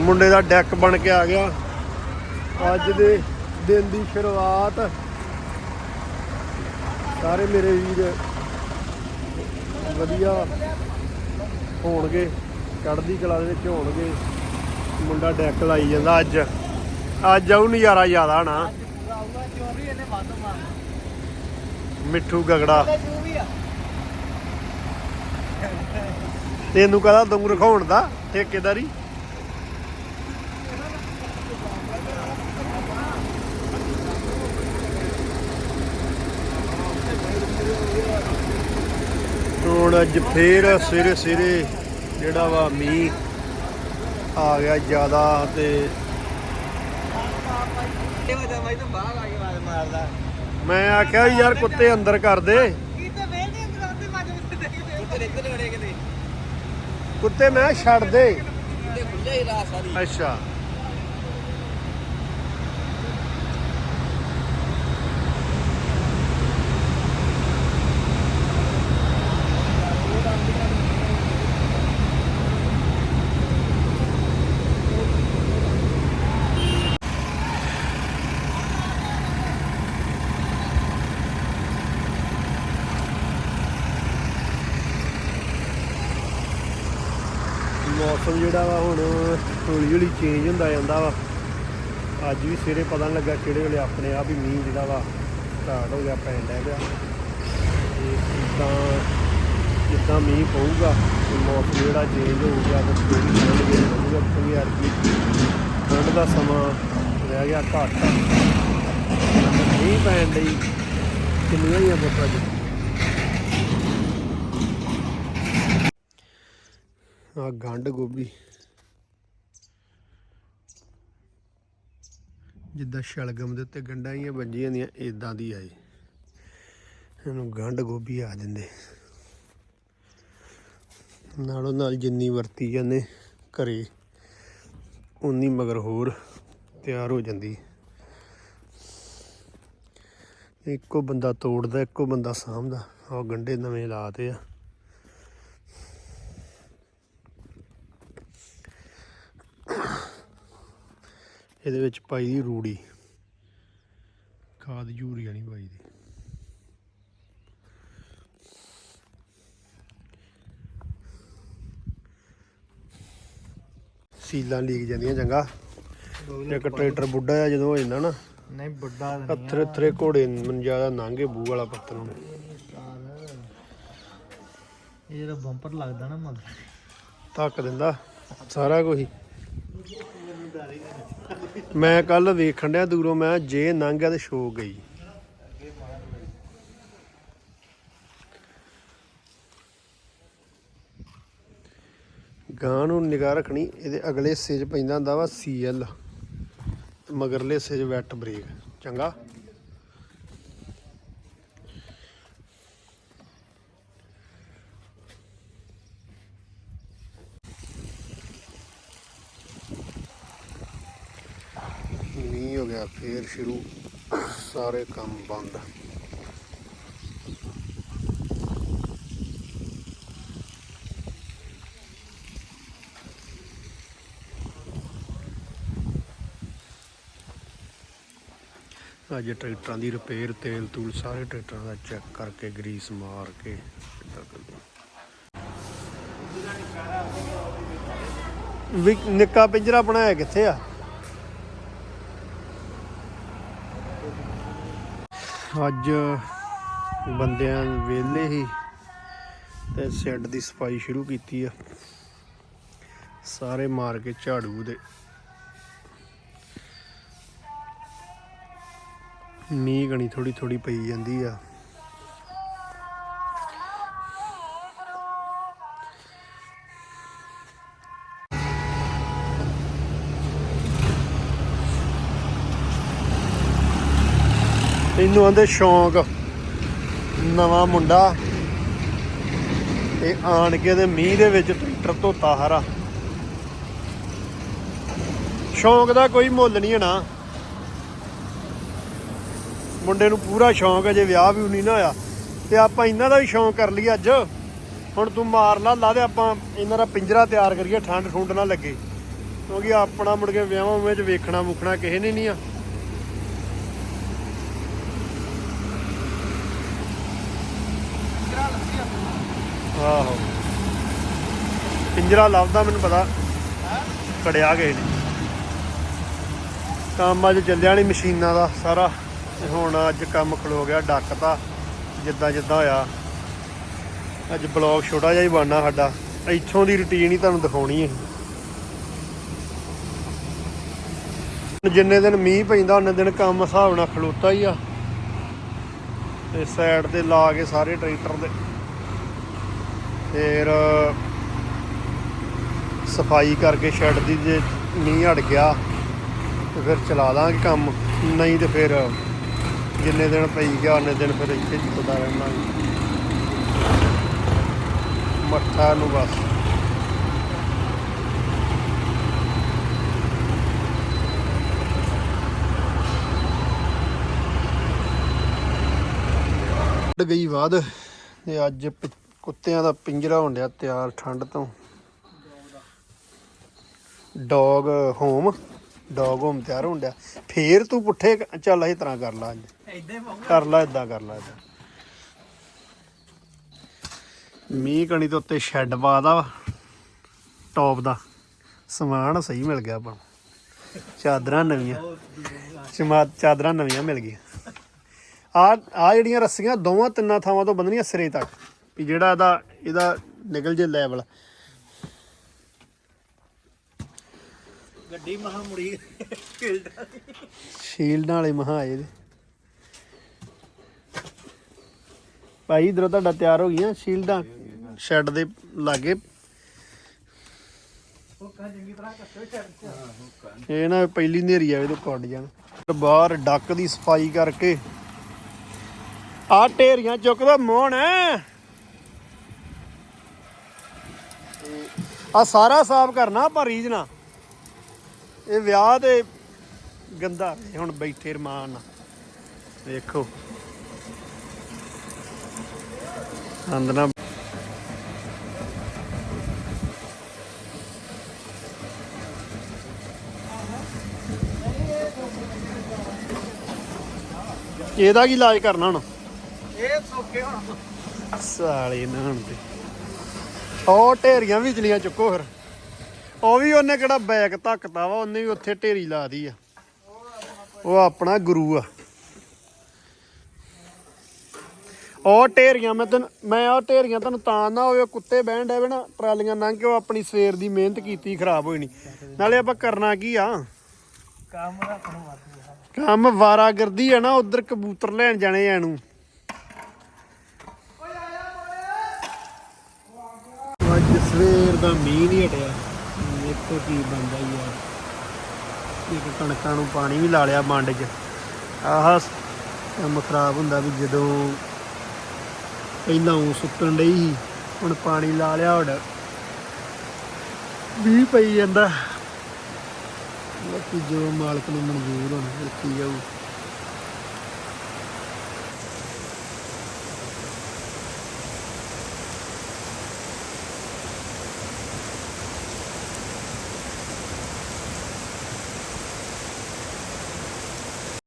ਮੁੰਡੇ ਦਾ ਡੈਕ ਬਣ ਕੇ ਆ ਗਿਆ। ਅੱਜ ਦੇ ਦਿਨ ਦੀ ਸ਼ੁਰੂਆਤ। ਸਾਰੇ ਮੇਰੇ ਵੀਰ ਵਧੀਆ ਹੋਣਗੇ, ਚੜ੍ਹਦੀ ਕਲਾ ਦੇ ਵਿੱਚ ਹੋਣਗੇ। ਮੁੰਡਾ ਡੈਕ ਲਾਈ ਜਾਂਦਾ ਅੱਜ। ਅੱਜ ਆਉ ਨਜ਼ਾਰਾ ਜ਼ਿਆਦਾ ਨਾ। ਮਿੱਠੂ ਗਗੜਾ। ਤੈਨੂੰ ਕਹਦਾ ਦੰਗ ਰਖਾਉਣ ਦਾ ਠੇਕੇਦਾਰੀ? ਹੁਣ ਅੱਜ ਫੇਰ ਸਵੇਰੇ ਸਵੇਰੇ ਜਿਹੜਾ ਵਾ ਮੀਂਹ ਆ ਗਿਆ ਜ਼ਿਆਦਾ ਤੇ ਮੈਂ ਆਖਿਆ ਯਾਰ ਕੁੱਤੇ ਅੰਦਰ ਕਰ ਦੇ। ਕਿਤੇ ਮੈਂ ਛੱਡ ਦੇ। ਅੱਛਾ। ਮੌਸਮ ਜਿਹੜਾ ਵਾ ਹੁਣ ਹੌਲੀ ਹੌਲੀ ਚੇਂਜ ਹੁੰਦਾ ਜਾਂਦਾ ਵਾ। ਅੱਜ ਵੀ ਸਵੇਰੇ ਪਤਾ ਨਹੀਂ ਲੱਗਾ ਕਿਹੜੇ ਵੇਲੇ ਆਪਣੇ ਆਪ ਹੀ ਮੀਂਹ ਜਿਹੜਾ ਵਾ ਸਟਾਰਟ ਹੋ ਗਿਆ, ਪੈਣ ਲੱਗ ਗਿਆ ਤੇ ਜਿੱਦਾਂ ਜਿੱਦਾਂ ਮੀਂਹ ਪਊਗਾ ਤੇ ਮੌਸਮ ਜਿਹੜਾ ਚੇਂਜ ਹੋਊਗਾ ਗਿਆ ਤੇ ਥੋੜੀ ਠੰਡ ਵੀ ਲੱਗੂਗਾ ਕਿਉਂਕਿ ਯਾਰ ਕੀ ਠੰਡ ਦਾ ਸਮਾਂ ਰਹਿ ਗਿਆ ਘੱਟ। ਮੀਂਹ ਪੈਣ ਲਈ ਕਿੰਨੀਆਂ ਹੀ ਆ ਬੋਤਲਾਂ ਆ ਗੰਢ ਗੋਭੀ। ਜਿੱਦਾਂ ਸ਼ਲਗਮ ਦੇ ਉੱਤੇ ਗੰਢਾਂ ਹੀ ਵੱਜੀਆਂ ਦੀਆਂ ਇਦਾਂ ਦੀ ਆਈ ਇਹਨੂੰ ਗੰਢ ਗੋਭੀ ਆ ਦਿੰਦੇ ਨਾਲੋਂ ਨਾਲ ਜਿੰਨੀ ਵਰਤੀ ਜਾਂਦੇ ਘਰੇ ਉਨੀ ਮਗਰ ਹੋਰ ਤਿਆਰ ਹੋ ਜਾਂਦੀ। ਇੱਕੋ ਬੰਦਾ ਤੋੜਦਾ, ਇੱਕੋ ਬੰਦਾ ਸਾਂਭਦਾ। ਆਹ ਗੰਢੇ ਨਵੇਂ ਲਾਤੇ ਆ। ਇਹਦੇ ਵਿੱਚ ਪਾਈ ਦੀ ਰੂੜੀ। ਖਾਦ ਯੂਰੀਆ ਨਹੀਂ ਪਾਈ ਦੀ। ਸੀਲਾਂ ਲੀਕ ਜਾਂਦੀਆਂ ਚੰਗਾ। ਇੱਕ ਟਰੈਕਟਰ ਬੁੱਢਾ ਆ ਜਦੋਂ ਹੋ ਜਾਂਦਾ ਨਾ ਨਹੀਂ ਬੁੱਢਾ ਅੱਥਰੇ ਅੱਥਰੇ ਘੋੜੇ ਮੈਨੂੰ ਜ਼ਿਆਦਾ ਨਾਂਗੇ ਬੂ ਵਾਲਾ ਪੱਤਰ ਨੂੰ ਇਹ ਜਿਹੜਾ ਬੰਪਰ ਲੱਗਦਾ ਨਾ ਮਗਰ। ਧੱਕ ਦਿੰਦਾ ਸਾਰਾ ਕੁਝ ਮੈਂ ਕੱਲ ਵੇਖਣ ਡਿਆ ਦੂਰੋਂ, ਮੈਂ ਜੇ ਲੰਘ ਤੇ ਸ਼ੋ ਗਈ। ਗਾਂ ਨੂੰ ਨਿਗਾਹ ਰੱਖਣੀ, ਇਹਦੇ ਅਗਲੇ ਹਿੱਸੇ 'ਚ ਪੈਂਦਾ ਹੁੰਦਾ ਵਾ ਸੀਐਲ ਮਗਰਲੇ ਹਿੱਸੇ 'ਚ ਵੈਟ ਬ੍ਰੇਕ, ਚੰਗਾ ਮੀਂਹ ਹੋ ਗਿਆ ਫੇਰ ਸ਼ੁਰੂ। ਸਾਰੇ ਕੰਮ ਬੰਦ। ਅੱਜ ਟਰੈਕਟਰਾਂ ਦੀ ਰਿਪੇਅਰ ਤੇਲ ਤੂਲ ਸਾਰੇ ਟਰੈਕਟਰਾਂ ਦਾ ਚੈੱਕ ਕਰਕੇ ਗਰੀਸ ਮਾਰ ਕੇ ਵੀ ਨਿੱਕਾ ਪਿੰਜਰਾ ਬਣਾਇਆ ਕਿੱਥੇ ਆ? ਅੱਜ ਬੰਦਿਆਂ ਵੇਲੇ ਹੀ ਤੇ ਸ਼ੈੱਡ ਦੀ ਸਫ਼ਾਈ ਸ਼ੁਰੂ ਕੀਤੀ ਆ। ਸਾਰੇ ਮਾਰ ਕੇ ਝਾੜੂ ਦੇ। ਮੀਂਹ ਗਣੀ ਥੋੜੀ ਥੋੜੀ ਪਈ ਜਾਂਦੀ ਆ। ਇਹਨੂੰ ਆਂਦੇ ਸ਼ੌਂਕ। ਨਵਾਂ ਮੁੰਡਾ ਤੇ ਆਣ ਕੇ ਤੇ ਮੀਂਹ ਦੇ ਵਿੱਚ ਟਰੈਕਟਰ ਧੋਤਾ ਹਰਾ ਸ਼ੌਂਕ ਦਾ ਕੋਈ ਮੁੱਲ ਨਹੀਂ ਹਨਾ ਮੁੰਡੇ ਨੂੰ ਪੂਰਾ ਸ਼ੌਂਕ ਜੇ ਵਿਆਹ ਵੀ ਨਹੀਂ ਨਾ ਹੋਇਆ। ਤੇ ਆਪਾਂ ਇਹਨਾਂ ਦਾ ਵੀ ਸ਼ੌਂਕ ਕਰ ਲਈ ਅੱਜ। ਹੁਣ ਤੂੰ ਮਾਰ ਲਾ ਲਾ ਦੇ ਆਪਾਂ ਇਹਨਾਂ ਦਾ ਪਿੰਜਰਾ ਤਿਆਰ ਕਰੀਏ, ਠੰਡ ਠੁੰਡ ਨਾ ਲੱਗੇ। ਕਿਉਂਕਿ ਆਪਣਾ ਮੁੜ ਕੇ ਵਿਆਹਾਂ ਵਿੱਚ ਵੇਖਣਾ ਮੁਖਣਾ ਕਿਸੇ ਨੇ ਨਹੀਂ ਆ। ਆਹੋ। ਪਿੰਜਰਾ ਲੱਭਦਾ, ਮੈਨੂੰ ਪਤਾ। ਕੜਿਆ ਗਏ ਨੇ। ਕੰਮ ਅੱਜ ਚੱਲਿਆ ਨਹੀਂ ਮਸ਼ੀਨਾਂ ਦਾ ਸਾਰਾ। ਹੁਣ ਅੱਜ ਕੰਮ ਖਲੋ ਗਿਆ ਡੱਕਤਾ ਜਿੱਦਾਂ ਜਿੱਦਾਂ ਹੋਇਆ। ਅੱਜ ਬਲੌਗ ਛੋਟਾ ਜਿਹਾ ਹੀ ਬਣਨਾ ਸਾਡਾ। ਇੱਥੋਂ ਦੀ ਰੁਟੀਨ ਹੀ ਤੁਹਾਨੂੰ ਦਿਖਾਉਣੀ ਹੈ। ਜਿੰਨੇ ਦਿਨ ਮੀਂਹ ਪੈਂਦਾ, ਉਹਨੇ ਦਿਨ ਕੰਮ ਹਿਸਾਬ ਨਾਲ ਖਲੋਤਾ ਹੀ ਆ। ਤੇ ਸਾਈਡ ਤੇ ਲਾ ਕੇ ਸਾਰੇ ਟਰੈਕਟਰ ਦੇ। ਫਿਰ ਸਫ਼ਾਈ ਕਰਕੇ ਸ਼ੈੱਡ ਦੀ ਜੇ ਮੀਂਹ ਹਟ ਗਿਆ, ਤੇ ਫਿਰ ਚਲਾ ਦਾਂਗੇ ਕੰਮ। ਨਹੀਂ ਤੇ ਫਿਰ ਜਿੰਨੇ ਦਿਨ ਪਈ ਗਿਆ ਉਹਨੇ ਦਿਨ ਫਿਰ ਇੱਥੇ ਚੁੱਕਦਾ ਰਹਿਣਾ। ਮੱਠਾ ਨੂੰ ਬਸ। ਗਈ ਬਾਅਦ, ਤੇ ਅੱਜ ਕੁੱਤਿਆਂ ਦਾ ਪਿੰਜਰਾ ਹੋਣ ਡਿਆ ਤਿਆਰ ਠੰਡ ਤੋਂ। ਡੌਗ ਹੋਮ ਡੌਗ ਹੋਮ ਤਿਆਰ ਹੋਣ ਡਿਆ। ਫੇਰ ਤੂੰ ਪੁੱਠੇ ਚੱਲ ਇਸ ਤਰ੍ਹਾਂ ਕਰ ਲਾ ਅੱਜ। ਕਰ ਲਾ ਇਦਾਂ ਕਰ ਲਾ ਇਦਾਂ ਮੀਂਹ ਕਣੀ ਦੇ ਉੱਤੇ ਸ਼ੈੱਡ ਪਾਦਾ ਵਾ ਟੌਪ ਦਾ। ਸਮਾਨ ਸਹੀ ਮਿਲ ਗਿਆ ਆਪਾਂ। ਚਾਦਰਾਂ ਨਵੀਆਂ ਚਮਾ ਚਾਦਰਾਂ ਨਵੀਆਂ ਮਿਲ ਗਈਆਂ। ਆ ਆ ਜਿਹੜੀਆਂ ਰੱਸੀਆਂ ਦੋਵਾਂ ਤਿੰਨਾਂ ਥਾਵਾਂ ਤੋਂ ਬੰਨਣੀਆਂ ਸਿਰੇ ਤੱਕ। ਵੀ ਜਿਹੜਾ ਇਹਦਾ ਇਹਦਾ ਨਿਕਲ ਜੇ ਲੈਵਲ ਗੱਡੀ ਮਹਾ ਮੁੜੀ ਸ਼ੀਲਡ ਵਾਲੇ ਮਹਾ ਆਏ ਦੇ ਭਾਈ ਇਧਰੋਂ ਤੁਹਾਡਾ ਤਿਆਰ ਹੋ ਗਈਆਂ ਸ਼ੀਲਡਾਂ? ਸ਼ੈੱਡ ਦੇ ਲਾਗੇ। ਇਹ ਨਾ ਪਹਿਲੀ ਨੇਰੀ ਆਵੇ ਤੋਂ ਕੱਢ ਜਾਣ। ਬਾਹਰ ਡੱਕ ਦੀ ਸਫ਼ਾਈ ਕਰਕੇ। ਆ ਢੇਰੀਆਂ ਚੁੱਕਦਾ ਮੋਹਣ। ਆ ਸਾਰਾ ਸਾਫ਼ ਕਰਨਾ ਆਪਾਂ ਰੀਝ ਨਾਲ ਇਹ ਵਿਆਹ ਤੇ ਗੰਦਾ ਹੁਣ ਬੈਠੇ ਰਮਾਨ ਨਾਲ। ਵੇਖੋ। ਅੰਦਨਾ ਇਹਦਾ ਕੀ ਇਲਾਜ ਕਰਨਾ ਹੁਣ? ਇਹ ਸੋਕੇ ਹੁਣ। ਸਾਲੇ ਨਾਨ ਤੇ ਉਹ ਢੇਰੀਆਂ ਵੀ ਚਲੀਆਂ ਚੁੱਕੋ ਫਿਰ। ਉਹ ਵੀ ਉਹਨੇ ਕਿਹੜਾ ਬੈਗ ਧੱਕਤਾ ਵਾ ਉਹਨੇ ਵੀ ਉੱਥੇ ਢੇਰੀ ਲਾਦੀ ਆ। ਉਹ ਆਪਣਾ ਗੁਰੂ ਆ। ਉਹ ਢੇਰੀਆਂ ਮੈਂ ਤੈਨੂੰ ਮੈਂ ਉਹ ਢੇਰੀਆਂ ਤੈਨੂੰ ਤਾਂ ਨਾ ਹੋਵੇ ਕੁੱਤੇ ਬਹਿਣ ਡੇ ਨਾ ਟਰਾਲੀਆਂ ਲੰਘ ਕੇ ਉਹ ਆਪਣੀ ਸਵੇਰ ਦੀ ਮਿਹਨਤ ਕੀਤੀ ਖਰਾਬ ਹੋਈ ਨਹੀਂ ਨਾਲੇ ਆਪਾਂ ਕਰਨਾ ਕੀ ਆ? ਕੰਮ ਦਾ ਕੰਮ ਵਾਰਾਗਰਦੀ ਆ ਨਾ ਉਧਰ ਕਬੂਤਰ ਲੈਣ ਜਾਣੇ ਆ ਨੂੰ ਅੱਜ ਸਵੇਰ ਦਾ ਮੀਂਹ ਨਹੀਂ ਹਟਿਆ। ਦੇਖੋ ਕੀ ਬੰਦਾ ਯਾਰ ਇੱਕ ਕਣਕਾਂ ਨੂੰ ਪਾਣੀ ਵੀ ਲਾ ਲਿਆ ਮੰਡ 'ਚ। ਆਹ ਕੰਮ ਖਰਾਬ ਹੁੰਦਾ ਵੀ ਜਦੋਂ ਪਹਿਲਾਂ ਉਹ ਸੁੱਕਣ ਡਈ ਸੀ, ਹੁਣ ਪਾਣੀ ਲਾ ਲਿਆ ਹੁਣ ਵੀ ਪਈ ਜਾਂਦਾ। ਬਾਕੀ ਜੋ ਮਾਲਕ ਨੂੰ ਮਨਜ਼ੂਰ ਹੋਣਾ ਵੇਖੀ ਜਾਊ